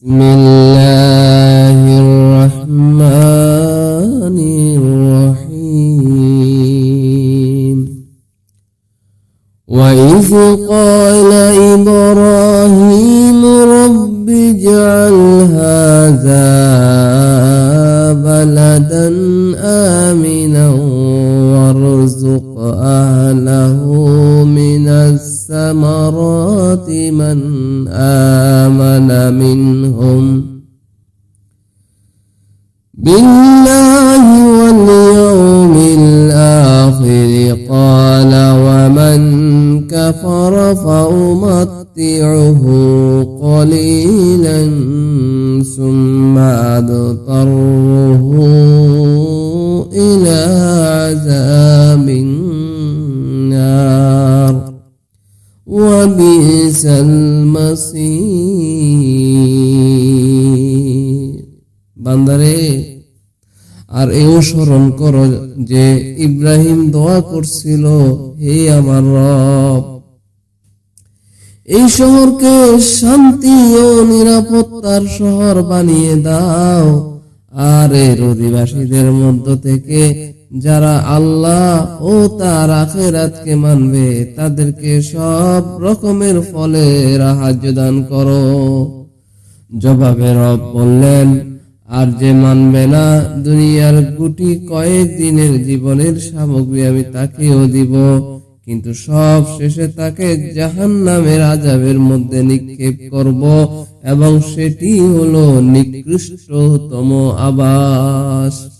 بسم الله الرحمن الرحيم. وإذ قال إبراهيم رب اجعل هذا بلدا آمنا وارزق أهله من الثمرات من آمن منهم. بالله واليوم الآخر قال ومن كفر فأمتعه قليلا ثم أضطره إلى عذاب وبئس المصير বান্দারে আর এও স্মরণ করো যে ইব্রাহিম দোয়া করছিল হে আমার রব এই শহরকে শান্তি ও নিরাপত্তার শহর বানিয়ে দাও আর এর অধিবাসীদের মধ্য থেকে যারা আল্লাহ ও তার আখেরাতকে মানবে, তাদেরকে সব রকমের ফলে রাহায্য দান করো। জবাবে রব বললেন, আর যে মানবে না, দুনিয়ার গুটি কয়েক দিনের জীবনের সামগ্রী আমি তাকেও দিব। কিন্তু সব শেষে তাকে জাহান নামের আজাবের মধ্যে নিক্ষেপ করব এবং সেটি হলো নিকৃষ্টতম আবাস।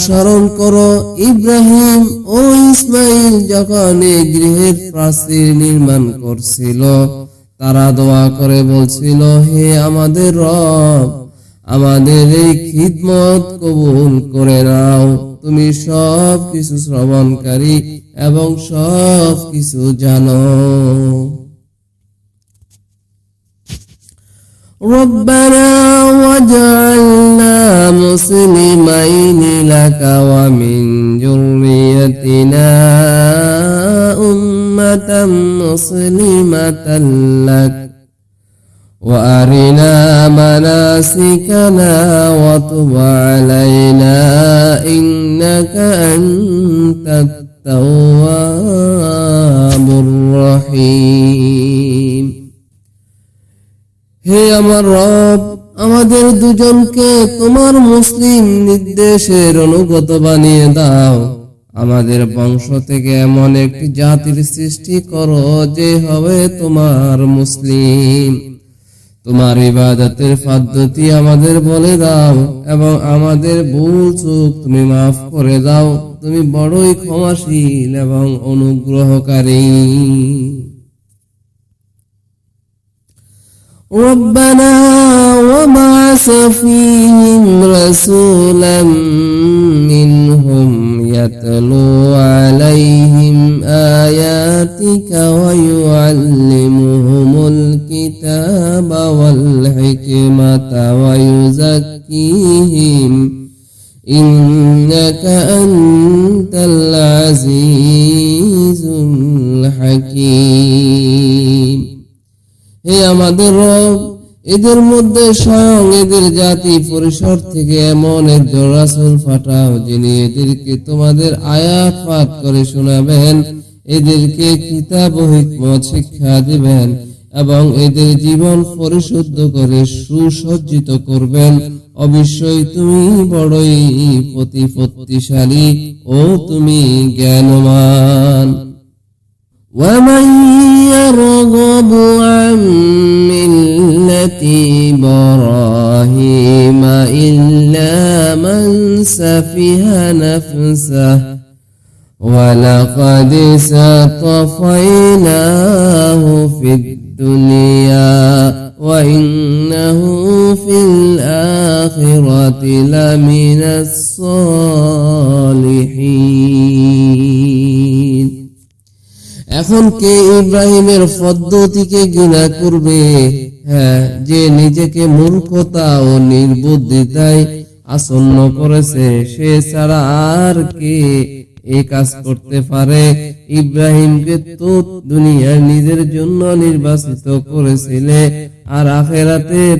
স্মরণ করো ইব্রাহিম ও ইসমাইল যখন এই গৃহের প্রাচীর নির্মাণ করছিল তারা দোয়া করে বলছিল হে আমাদের রব আমাদের এই খিদমত কবুল করে নাও তুমি সব কিছু শ্রবণকারী এবং সব কিছু জানো ربنا واجعلنا مسلمين لك ومن ذريتنا أمة مسلمة لك وأرنا مناسكنا وتب علينا إنك أنت التواب الرحيم. هي من رب আমাদের দুজনকে তোমার মুসলিম নির্দেশের অনুগত বানিয়ে দাও আমাদের বংশ থেকে এমন একটি জাতির সৃষ্টি করো যে হবে তোমার মুসলিম তোমার ইবাদতের পদ্ধতি আমাদের বলে দাও এবং আমাদের ভুল চুক তুমি মাফ করে দাও তুমি বড়ই ক্ষমাশীল এবং অনুগ্রহকারী ربنا وبعث فيهم رسولا منهم يتلو عليهم آياتك ويعلمهم الكتاب والحكمة ويزكيهم. إنك أنت العزيز الحكيم. هي مدرب এদের মধ্যে স্বয়ং এদের জাতি পরিসর থেকে এমন একজন রাসূল পাঠাও যিনি এদেরকে তোমাদের আয়াত পাঠ করে শোনাবেন। এদেরকে কিতাব শিক্ষা দিবেন এবং এদের জীবন পরিশুদ্ধ করে সুসজ্জিত করবেন। অবশ্যই তুমি বড়ই প্রতিপত্তিশালী ও তুমি জ্ঞানমান ومن يرغب عن ملة إبراهيم إلا من سفه نفسه ولقد اصطفيناه في الدنيا وإنه في الآخرة لمن الصالحين এখন কে ইব্রাহিমের পদ্ধতিকে ঘৃণা করবে? হ্যাঁ যে নিজেকে মূর্খতা ও নির্বুদ্ধিতায় আসন্ন করেছে, সে ছাড়া আর কে এই কাজ করতে পারে? ইব্রাহিমকে তো দুনিয়ার নিজের জন্য নির্বাচিত করেছিলে, আর আখেরাতের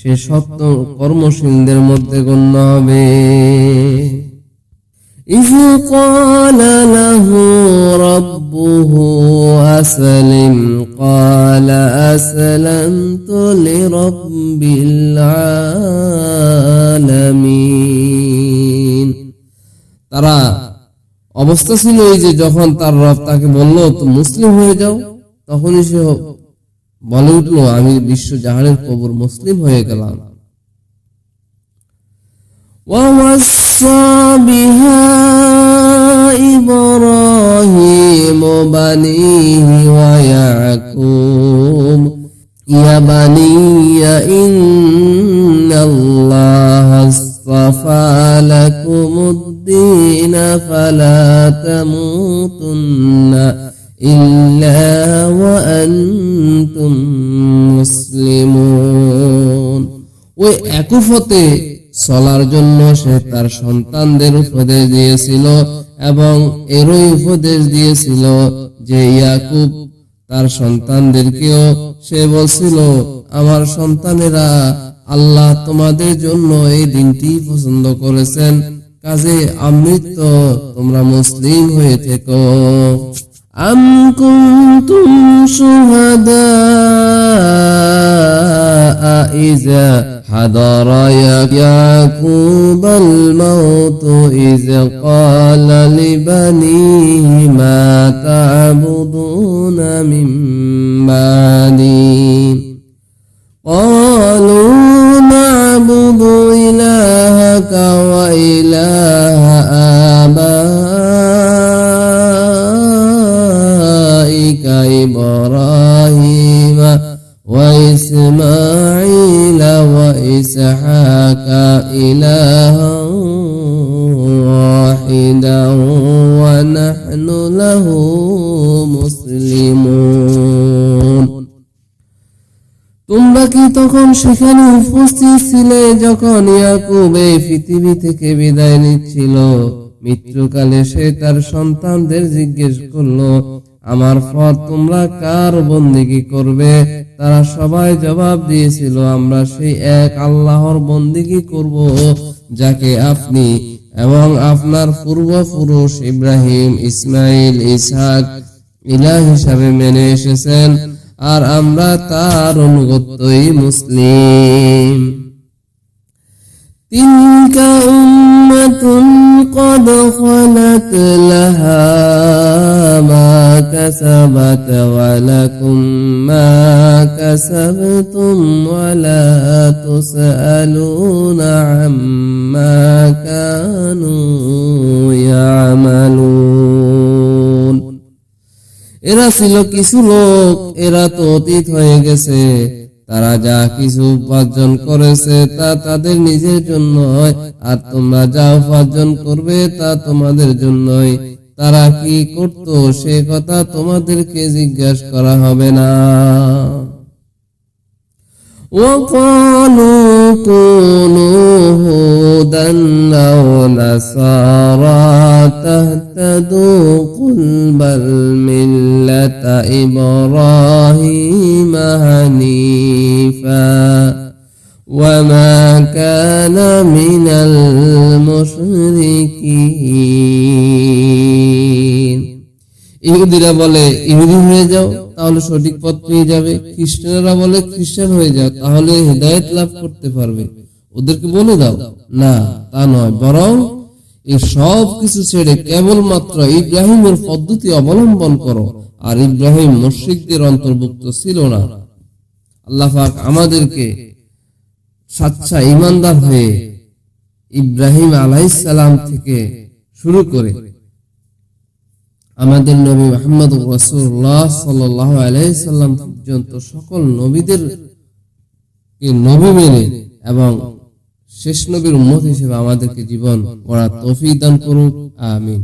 সে সত্য কর্মশীলদের মধ্যে গণ্য হবে। إذ قال له ربه أسلم قال أسلمت لرب العالمين তারা অবস্থা ছিল এই যে যখন তার রব তাকে বলল তো মুসলিম হয়ে যাও তখনই সে বলে উঠলো আমি বিশ্ব জাহানের কবর মুসলিম হয়ে গেলাম ووصى بها إبراهيم بنيه ويعقوب يا بني إن الله اصطفى لكم الدين فلا تموتن إلا وأنتم مسلمون ويعقوب চলার জন্য সে তার সন্তানদের উপদেশ দিয়েছিল এবং এরই উপদেশ দিয়েছিল যে ইয়াকুব তার সন্তানদেরকেও সে বলছিল, আমার সন্তানেরা আল্লাহ তোমাদের জন্য এই দিনটি পছন্দ করেছেন। কাজে আমৃত্য তোমরা মুসলিম হয়ে থেকো। আম কুন্তুম সুহাদা إذا حضر يعقوب الموت إذ قال لبنيه ما تعبدون من بعدي قالوا نعبد إلهك وإله واحدا ونحن له مسلمون তোমরা কি তখন সেখানে উপস্থিত ছিলে যখন ইয়াকুব এই পৃথিবী থেকে বিদায় নিচ্ছিল মৃত্যুকালে সে তার সন্তানদের জিজ্ঞেস করলো আমার পর তোমরা কার বন্দিগি করবে তারা সবাই জবাব দিয়েছিল আমরা সেই এক আল্লাহর বন্দিগি করব যাকে আপনি এবং আপনার পূর্বপুরুষ ইব্রাহিম, ইসমাইল, ইসহাক ইলাহ হিসাবে মেনে এসেছেন। আর আমরা তার অনুগত্যই মুসলিম। تلك أمة قد خلت لها ما كسبت ولكم ما كسبتم ولا تسألون عما كانوا يعملون এরা ছিল কিছু লোক এরা তো অতীত হয়ে গেছে তারা যা কিছু উপার্জন করেছে তা তাদের নিজের জন্যই, আর তোমরা যা উপার্জন করবে তা তোমাদের জন্যই। তারা কি করত সে কথা তোমাদেরকে জিজ্ঞাসা করা হবে না। وقالوا كونوا هودا أو نصارى تهتدوا قل بل ملة إبراهيم حنيفا وما كان من المشركين ইহুদিরা বলে ইহুদি হয়ে যাও তাহলে সঠিক পথ পেয়ে যাবে। খ্রিস্টানরা বলে, খ্রিস্টান হয়ে যাও, তাহলে হৃদায়ত লাভ করতে পারবে। ওদেরকে বলে দাও, না, তা নয়, বরং এই সব ছেড়ে কেবলমাত্র ইব্রাহিমের পদ্ধতি অবলম্বন করো। আর ইব্রাহিম মুশরিকদের অন্তর্ভুক্ত ছিল না। আল্লাহ আমাদেরকে সাচ্চা ইমানদার হয়ে ইব্রাহিম আলাইসালাম থেকে শুরু করে আমাদের নবী মোহাম্মদ রসুল্লাহ সাল্লাহ আলাইসাল্লাম পর্যন্ত সকল নবীদের নবী মেনে এবং শেষ নবীর উন্মত হিসেবে আমাদেরকে জীবন করা তফি দান করুক, আমিন।